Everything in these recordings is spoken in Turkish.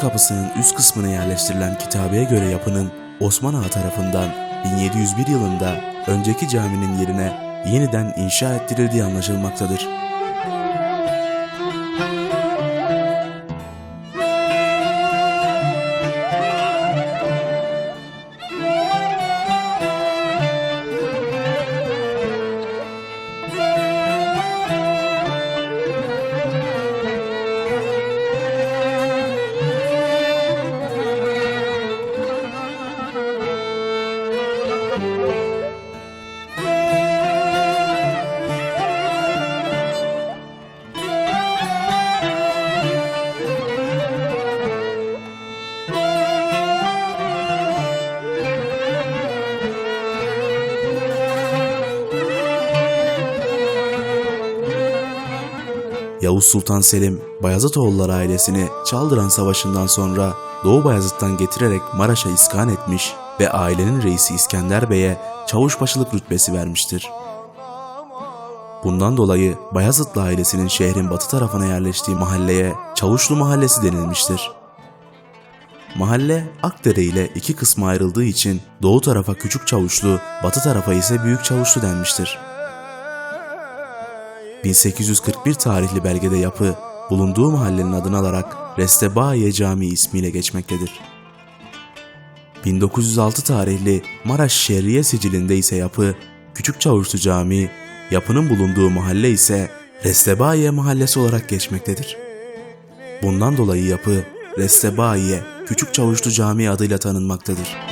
kapısının üst kısmına yerleştirilen kitabeye göre yapının Osman Ağa tarafından 1701 yılında önceki caminin yerine yeniden inşa ettirildiği anlaşılmaktadır. Yavuz Sultan Selim, Bayezitoğulları ailesini Çaldıran Savaşı'ndan sonra Doğu Bayezid'den getirerek Maraş'a iskan etmiş ve ailenin reisi İskender Bey'e çavuşbaşılık rütbesi vermiştir. Bundan dolayı Bayezidli ailesinin şehrin batı tarafına yerleştiği mahalleye Çavuşlu Mahallesi denilmiştir. Mahalle Akdere ile iki kısma ayrıldığı için doğu tarafa Küçük Çavuşlu, batı tarafa ise Büyük Çavuşlu denmiştir. 1841 tarihli belgede yapı bulunduğu mahallenin adını alarak Restebaye Camii ismiyle geçmektedir. 1906 tarihli Maraş Şehriye sicilinde ise yapı Küçük Çavuşlu Camii, yapının bulunduğu mahalle ise Restebaye Mahallesi olarak geçmektedir. Bundan dolayı yapı Restebaye Küçük Çavuşlu Camii adıyla tanınmaktadır.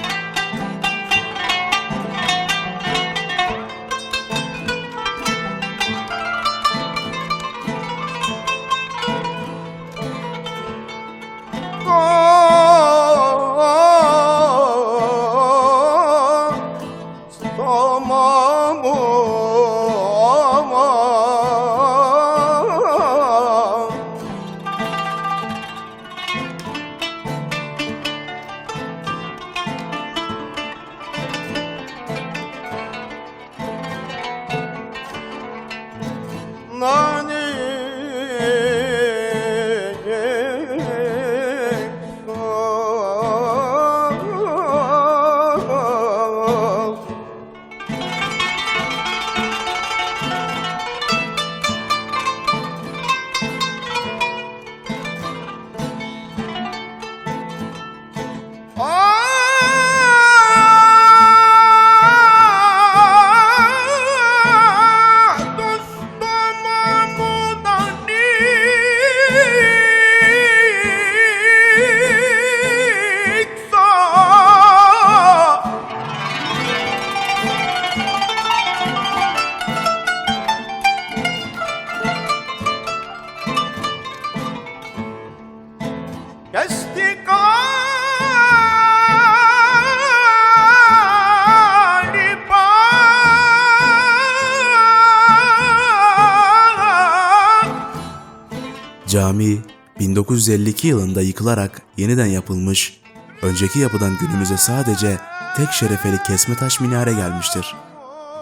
Cami 1952 yılında yıkılarak yeniden yapılmış, önceki yapıdan günümüze sadece tek şerefeli kesme taş minare gelmiştir.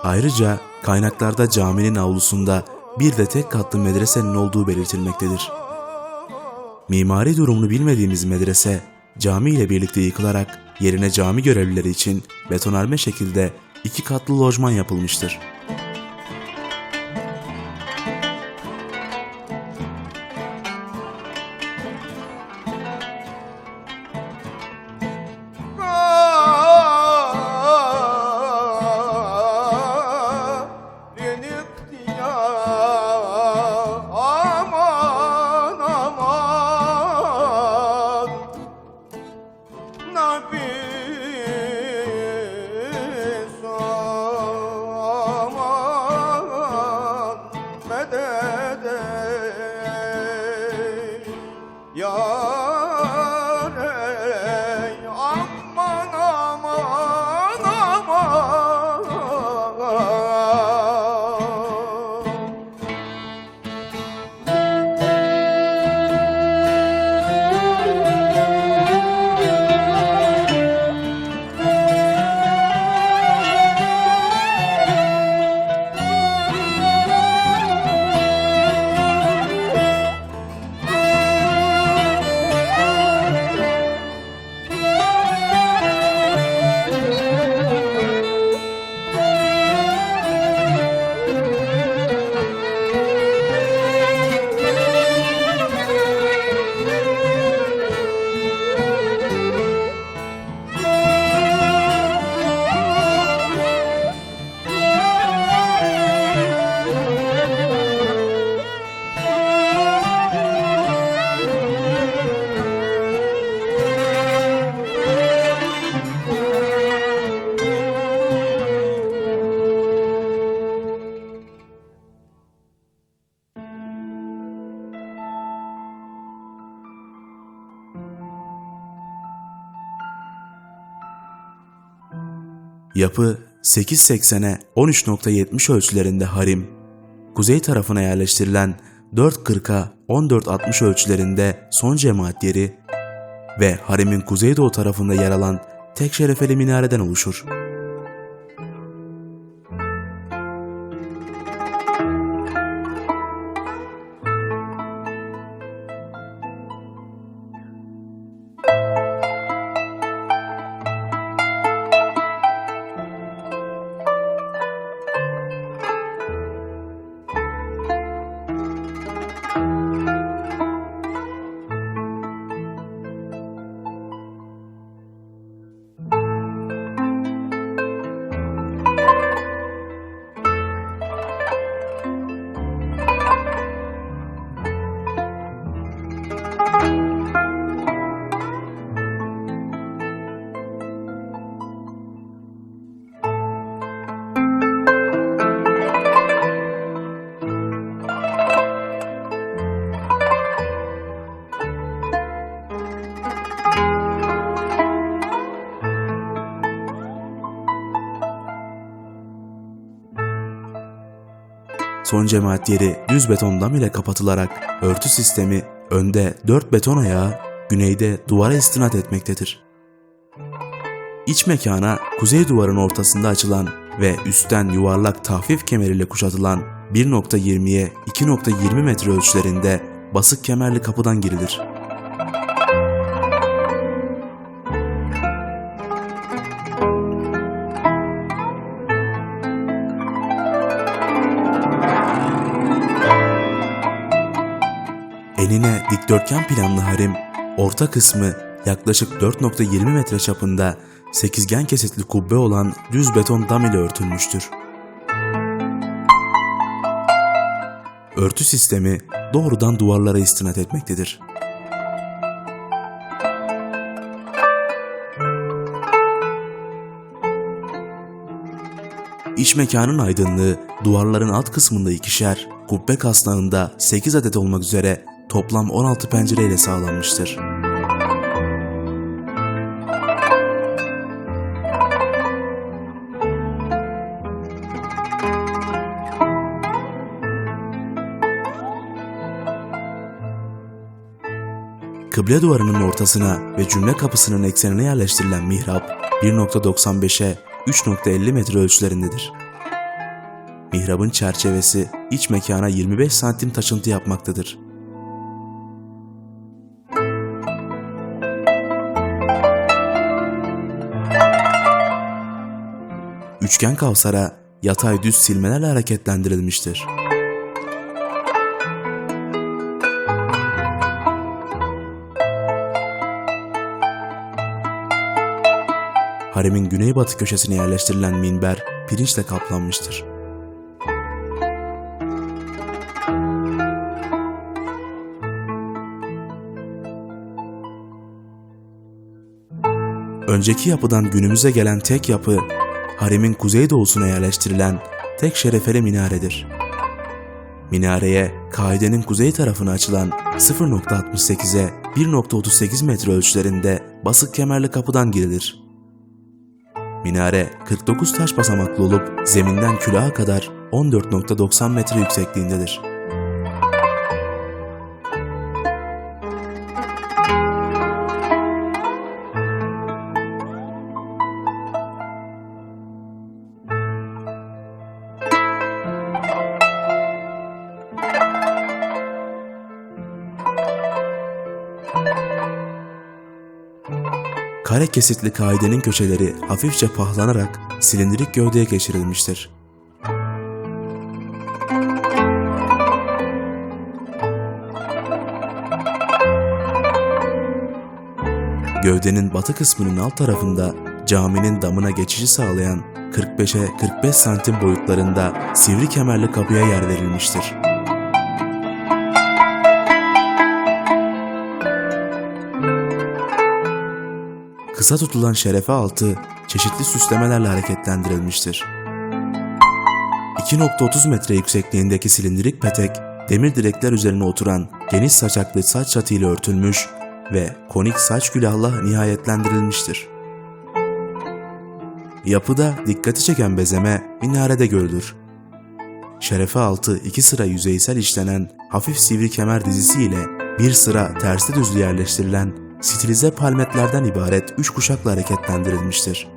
Ayrıca kaynaklarda caminin avlusunda bir de tek katlı medresenin olduğu belirtilmektedir. Mimari durumunu bilmediğimiz medrese cami ile birlikte yıkılarak yerine cami görevlileri için betonarme şekilde iki katlı lojman yapılmıştır. Yapı 8.80'e 13.70 ölçülerinde harim, kuzey tarafına yerleştirilen 4.40'a 14.60 ölçülerinde son cemaat yeri ve haremin kuzeydoğu tarafında yer alan tek şerefeli minareden oluşur. Son cemaat yeri düz beton dam ile kapatılarak örtü sistemi önde 4 beton ayağı, güneyde duvara istinat etmektedir. İç mekana kuzey duvarın ortasında açılan ve üstten yuvarlak tahfif kemeriyle kuşatılan 1.20'ye 2.20 metre ölçülerinde basık kemerli kapıdan girilir. Dikdörtgen planlı harim, orta kısmı yaklaşık 4.20 metre çapında sekizgen kesitli kubbe olan düz beton dam ile örtülmüştür. Örtü sistemi doğrudan duvarlara istinat etmektedir. İç mekanın aydınlığı duvarların alt kısmında ikişer, kubbe kasnağında 8 adet olmak üzere toplam 16 pencereyle sağlanmıştır. Kıble duvarının ortasına ve cümle kapısının eksenine yerleştirilen mihrap 1.95'e 3.50 metre ölçülerindedir. Mihrabın çerçevesi iç mekana 25 santim taşıntı yapmaktadır. Üçgen kavsara yatay düz silmelerle hareketlendirilmiştir. Haremin güneybatı köşesine yerleştirilen minber pirinçle kaplanmıştır. Önceki yapıdan günümüze gelen tek yapı, haremin kuzeydoğusuna yerleştirilen tek şerefeli minaredir. Minareye kaidenin kuzey tarafına açılan 0.68'e 1.38 metre ölçülerinde basık kemerli kapıdan girilir. Minare 49 taş basamaklı olup zeminden külaha kadar 14.90 metre yüksekliğindedir. Kare kesitli kaidenin köşeleri hafifçe pahlanarak silindirik gövdeye geçirilmiştir. Gövdenin batı kısmının alt tarafında caminin damına geçişi sağlayan 45'e 45 santim boyutlarında sivri kemerli kapıya yer verilmiştir. Kısa tutulan şerefe altı çeşitli süslemelerle hareketlendirilmiştir. 2.30 metre yüksekliğindeki silindirik petek, demir direkler üzerine oturan geniş saçaklı saç çatıyla örtülmüş ve konik saç külahla nihayetlendirilmiştir. Yapıda dikkati çeken bezeme minarede görülür. Şerefe altı iki sıra yüzeysel işlenen hafif sivri kemer dizisiyle bir sıra tersi düzlü yerleştirilen stilize palmetlerden ibaret üç kuşakla hareketlendirilmiştir.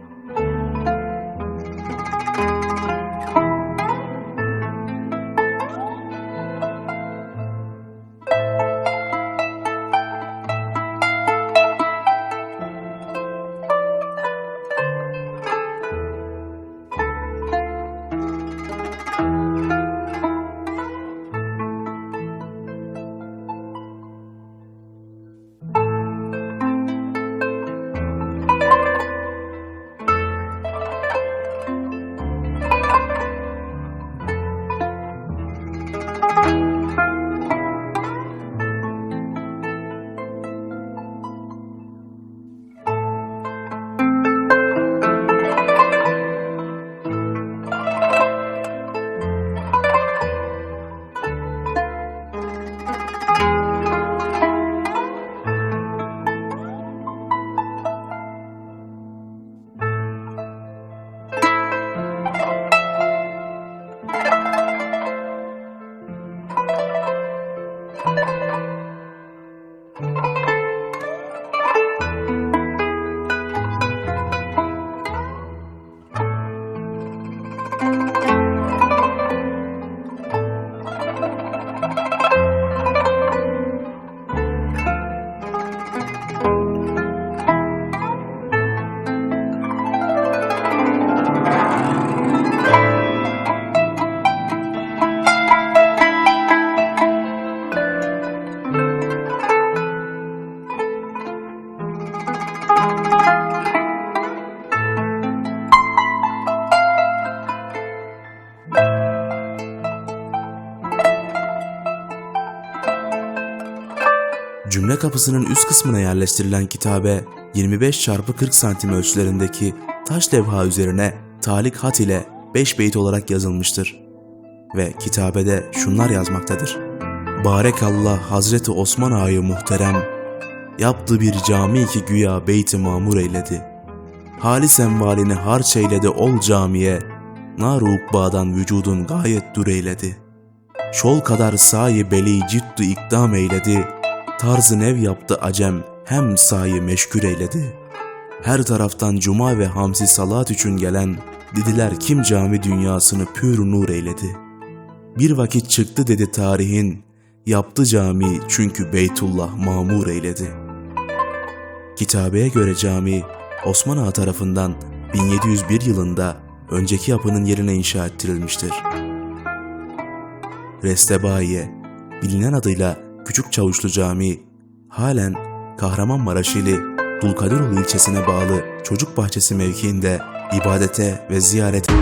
Cümle kapısının üst kısmına yerleştirilen kitabe 25 çarpı 40 santim ölçülerindeki taş levha üzerine talik hat ile 5 beyit olarak yazılmıştır. Ve kitabede şunlar yazmaktadır. Barekallah Hazreti Osman Ağa'yı muhterem, yaptı bir cami ki güya beyti mamur eyledi. Halis envalini harç eyledi ol camiye, nar ukbadan vücudun gayet dur eyledi. Şol kadar sayi beli ciddu ikdam eyledi, tarzı nev yaptı acem hem sayi meşgul eyledi. Her taraftan cuma ve hamsi salat için gelen dediler kim cami dünyasını pür nur eyledi. Bir vakit çıktı dedi tarihin, yaptı cami çünkü Beytullah mamur eyledi. Kitabeye göre cami Osman Ağa tarafından 1701 yılında önceki yapının yerine inşa ettirilmiştir. Restebaiye, bilinen adıyla Küçük Çavuşlu Camii, halen Kahramanmaraş ili Dulkadiroğlu ilçesine bağlı Çocuk Bahçesi mevkiinde ibadete ve ziyarete